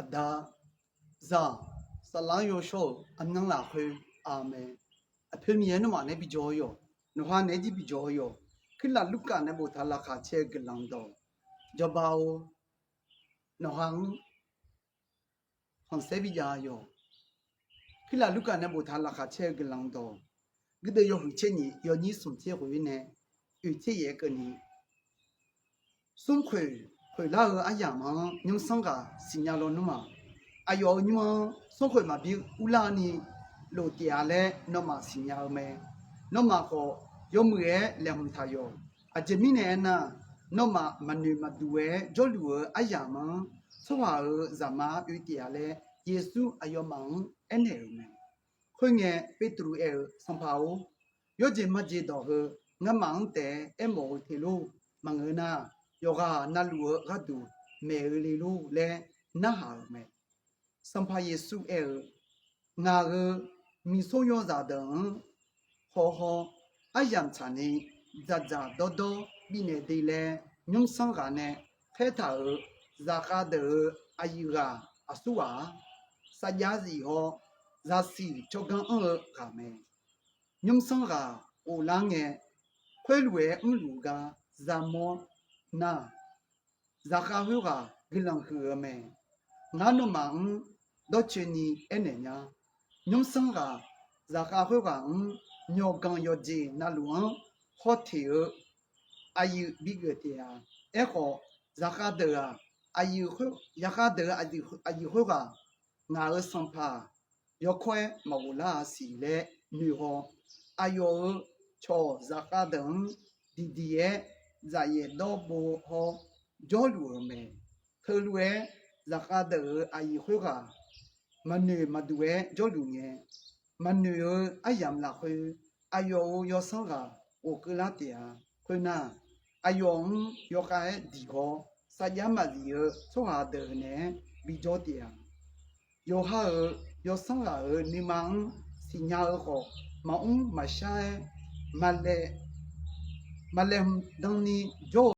အဒါဇာဆလာယောရှောအနန်းလာခွေအာမင်အဖေမြဲနမနဲ့ပြီးကြောယောနဟနဲ့ကြည့်ပြီးကြောယောခိလာလုကာနဲ့ဘုထားလာခါချဲကလန်တော့ဂျဘာအိုနဟန်ဟန်ဆေဗီယာယောခိလာလုကာနဲ့ဘုထားလာခါချဲကလန်တော့ဂဒယောဟချေနီယောနီစွန်ချေခွေနဲ့ဥချေရဲ့ကနီစွန်ခွေ ခွေလာအယာမညုံဆန်ကစညာလောနမအယောညွန်းဆုံးခွေမှာပြီးဦးလာနီလို့တရားလဲနော်မစညာမဲနော်မကိုယုံမရဲ့လမ်ထာယောအဂျမီနေနာနော်မမနူမဒူဝဲဂျောလူအယာမဆွာဇမာဥတရားလဲယေစုအယောမောင်အနေမဲခွင့်ငယ်ပေတရုအဲစံပါဝယောဂျေမဂျေတော့ငမောင်တဲ့အမောတီလိုမငနာ ယောဂနာလူရဒူမေလီလိုလဲနာဟာမဲ สัมภาเยซูเอลงาเอมีโซโยซาดังฮอฮออายัมชานีဇာဇာဒဒบิเนดีเลညုံဆန်ကနဲ့ခဲတာဇာကာဒအယူရာအဆူဝါစကြာစီဟောဇာစီချောကန်အောကမဲညုံဆန်ကအိုလာငယ်ခွဲလွယ်အလူကဇာမော နာဇာခါဟူကဂလန်ခူမဲငါနမန်ဒချနီအနေညာညုံဆန်ကဇာခါဟူကညောကန်ယောဂျီနာလူဟန်ဟောတီအယူဘီဂတီယာအခုဇာခါဒေယာအယူခုယခါဒေယာအယူအယူခုကငါရစံဖာယောခွဲမဝလာစီလေမြဟောအယောချောဇာခါဒံဒီဒီရဲ့ ဇာယေတော့ဘောဟောဂျောလူမဲထေလွဲဇာခါဒေအယူခုကမနေမတူရဲ့ကြောလူငယ်မနေရအယမ်လာခွေအ ယောယောဆ